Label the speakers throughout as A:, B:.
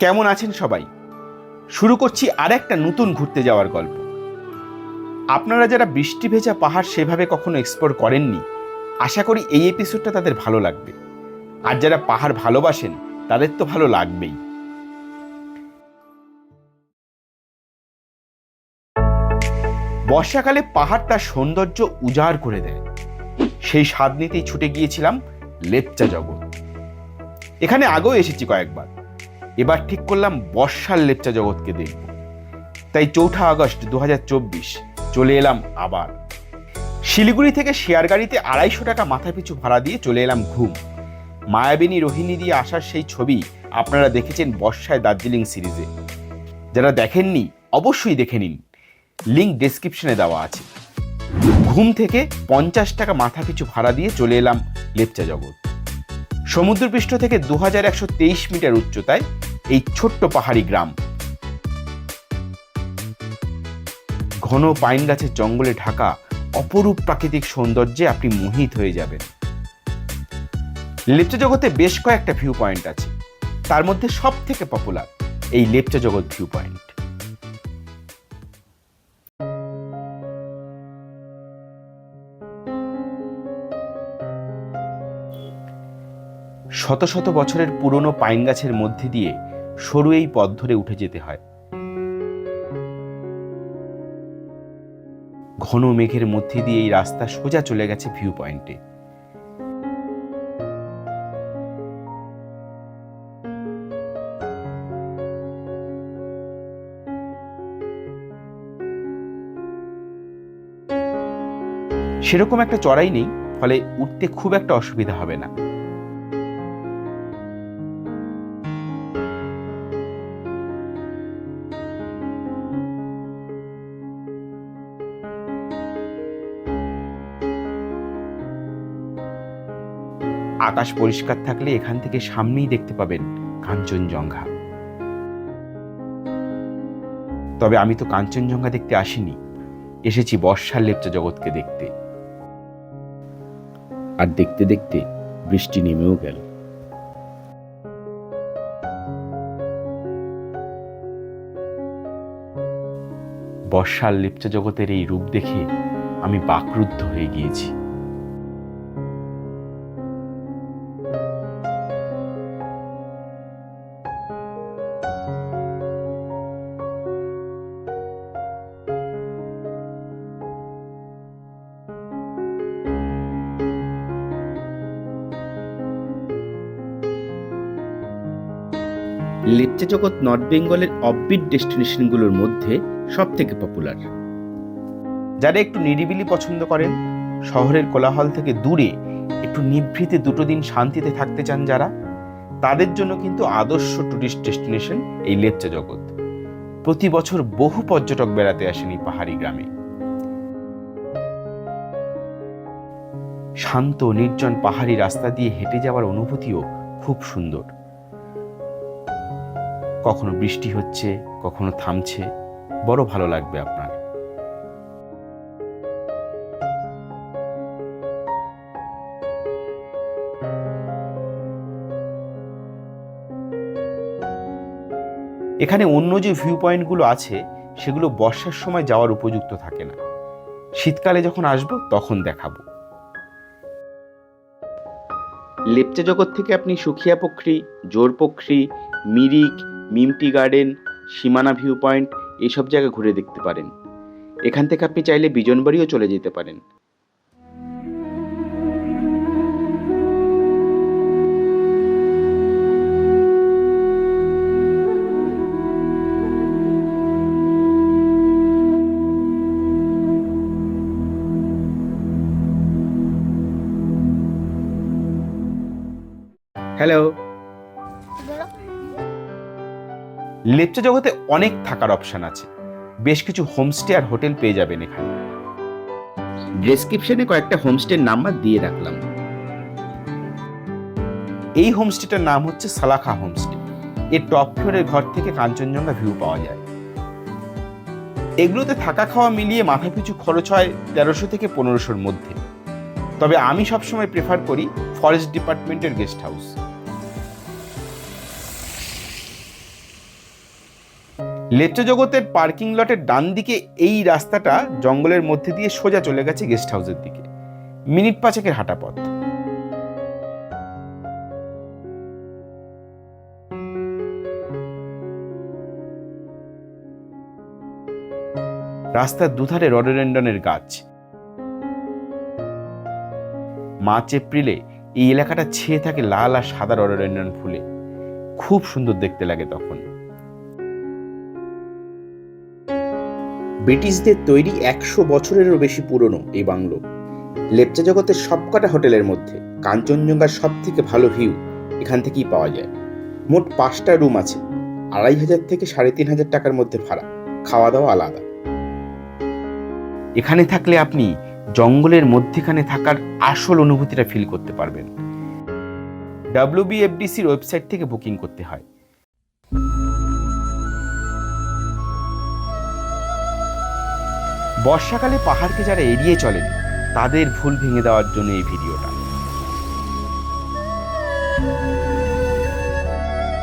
A: কেমন আছেন সবাই? শুরু করছি আর একটা নতুন ঘুরতে যাওয়ার গল্প। আপনারা যারা বৃষ্টি ভেজা পাহাড় সেভাবে কখনো এক্সপ্লোর করেননি, আশা করি এই এপিসোডটা তাদের ভালো লাগবে। আর যারা পাহাড় ভালোবাসেন, তাদের তো ভালো লাগবেই। বর্ষাকালে পাহাড় তার সৌন্দর্য উজাড় করে দেয়। সেই স্বাদ নিতেই ছুটে গিয়েছিলাম লেপচা জগৎ। এখানে আগেও এসেছি কয়েকবার। এবার ঠিক করলাম বর্ষার লেপচা জগৎকে দেখব। তাই চৌঠা আগস্ট দু হাজার চব্বিশ চলে এলাম আবার। শিলিগুড়ি থেকে শেয়ার গাড়িতে আড়াইশো টাকা মাথা পিছু ভাড়া দিয়ে চলে এলাম ঘুম। মায়াবিনী রোহিণী দিয়ে আসার সেই ছবি আপনারা দেখেছেন বর্ষায় দার্জিলিং সিরিজে। যারা দেখেননি, অবশ্যই দেখে নিন। লিঙ্ক ডেসক্রিপশনে দেওয়া আছে। ঘুম থেকে পঞ্চাশ টাকা মাথা পিছু ভাড়া দিয়ে চলে এলাম লেপচা জগৎ। সমুদ্রপৃষ্ঠ থেকে দু হাজার একশো তেইশ মিটার উচ্চতায় এই ছোট্ট পাহাড়ি গ্রাম। ঘন পাইন গাছের জঙ্গলে ঢাকা অপরূপ প্রাকৃতিক সৌন্দর্যে আপনি মোহিত হয়ে যাবেন। লেপচা জগতে বেশ কয়েকটা ভিউ পয়েন্ট আছে। তার মধ্যে সব থেকে পপুলার এই লেপচা জগৎ ভিউ পয়েন্ট শত শত বছরের পুরনো পাইন গাছের মধ্যে দিয়ে সরু এই পথ ধরে উঠে যেতে হয়। ঘন মেঘের মধ্যে দিয়ে এই রাস্তা সোজা চলে গেছে ভিউ পয়েন্টে সেরকম একটা চড়াই নেই, ফলে উঠতে খুব একটা অসুবিধা হবে না। আকাশ পরিষ্কার থাকলে এখান থেকে সামনেই দেখতে পাবেন কাঞ্চনজঙ্ঘা। তবে আমি তো কাঞ্চনজঙ্ঘা দেখতে আসিনি। এসেছি বর্ষার লেপচা জগৎকে দেখতে। আর দেখতে দেখতে বৃষ্টি নেমেও গেল। বর্ষার লেপচা জগতের এই রূপ দেখে আমি বাকরুদ্ধ হয়ে গিয়েছি। লেপচা জগৎ নর্থ বেঙ্গলের অফবিট ডেস্টিনেশনগুলোর মধ্যে সব থেকে পপুলার যারা একটু নিরিবিলি পছন্দ করেন, শহরের কোলাহল থেকে দূরে একটু নিভৃতে দুটো দিন শান্তিতে থাকতে চান যারা, তাদের জন্য কিন্তু আদর্শ টুরিস্ট ডেস্টিনেশন এই লেপচা জগৎ। প্রতি বছর বহু পর্যটক বেড়াতে আসেন এই পাহাড়ি গ্রামে। শান্ত, নির্জন পাহাড়ি রাস্তা দিয়ে হেঁটে যাওয়ার অনুভূতিও খুব সুন্দর। কখনো বৃষ্টি হচ্ছে, কখনো থামছে। বড় ভালো লাগবে আপনার। এখানে অন্য যে ভিউ পয়েন্টগুলো আছে, সেগুলো বর্ষার সময় যাওয়ার উপযুক্ত থাকে না। শীতকালে যখন আসব, তখন দেখাবো। লেপচা জগৎ থেকে আপনি Sukhia Pokhri Jor Pokhri Mirik Mim tea garden, Simana view point এইসব জায়গা ঘুরে দেখতে পারেন। এখান থেকে আপনি চাইলে বিজনবাড়িও চলে যেতে পারেন। হ্যালো লেপচা জগতে অনেক থাকার অপশন আছে। বেশ কিছু হোমস্টে আর হোটেল পেয়ে যাবেন এখানে। ডেসক্রিপশনে কয়েকটা হোমস্টের নাম্বার দিয়ে রাখলাম। এই হোমস্টেটার নাম হচ্ছে সালাখা হোমস্টে। এর টপ ফ্লোরের ঘর থেকে কাঞ্চনজঙ্ঘা ভিউ পাওয়া যায়। এগুলোতে থাকা খাওয়া মিলিয়ে মাথাপিছু খরচ হয় তেরোশো থেকে পনেরোশোর মধ্যে। তবে আমি সবসময় প্রেফার করি ফরেস্ট ডিপার্টমেন্টের গেস্ট হাউস লেপচা জগতের পার্কিং লটের ডান দিকে এই রাস্তাটা জঙ্গলের মধ্যে দিয়ে সোজা চলে গেছে গেস্ট হাউসের দিকে। মিনিট পাঁচেকের হাঁটা পথ। রাস্তার দুধারে রডোডেন্ডনের গাছ। মার্চ, এপ্রিলে এই এলাকাটা ছেয়ে থাকে লাল আর সাদা রডোডেন্ডন ফুলে। খুব সুন্দর দেখতে লাগে তখন। ব্রিটিশদের তৈরি একশো বছরেরও বেশি পুরনো এই বাংলো। লেপচা জগতের সবকটা হোটেলের মধ্যে কাঞ্চনজঙ্ঘার সব থেকে ভালো ভিউ এখান থেকেই পাওয়া যায়। মোট পাঁচটা রুম আছে, আড়াই হাজার থেকে সাড়ে তিন হাজার টাকার মধ্যে ভাড়া খাওয়া দাওয়া আলাদা। এখানে থাকলে আপনি জঙ্গলের মধ্যেখানে থাকার আসল অনুভূতিটা ফিল করতে পারবেন। ডাব্লিউবিএফডিসির ওয়েবসাইট থেকে বুকিং করতে হয়। বর্ষাকালে পাহাড়কে যারা এড়িয়ে চলেন, তাদের ভুল ভেঙে দেওয়ার জন্য এই ভিডিওটা।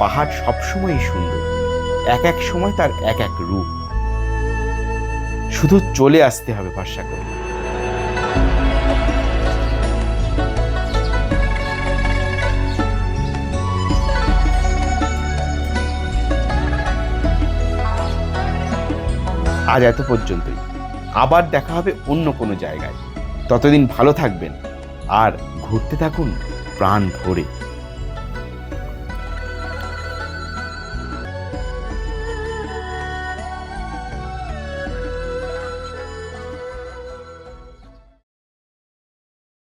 A: পাহাড় সবসময়ই সুন্দর, এক এক সময় তার এক এক রূপ। শুধু চলে আসতে হবে করে। আজ এত পর্যন্তই। আবার দেখা হবে অন্য কোনো জায়গায়। ততদিন ভালো থাকবেন আর ঘুরতে থাকুন প্রাণ ভরে।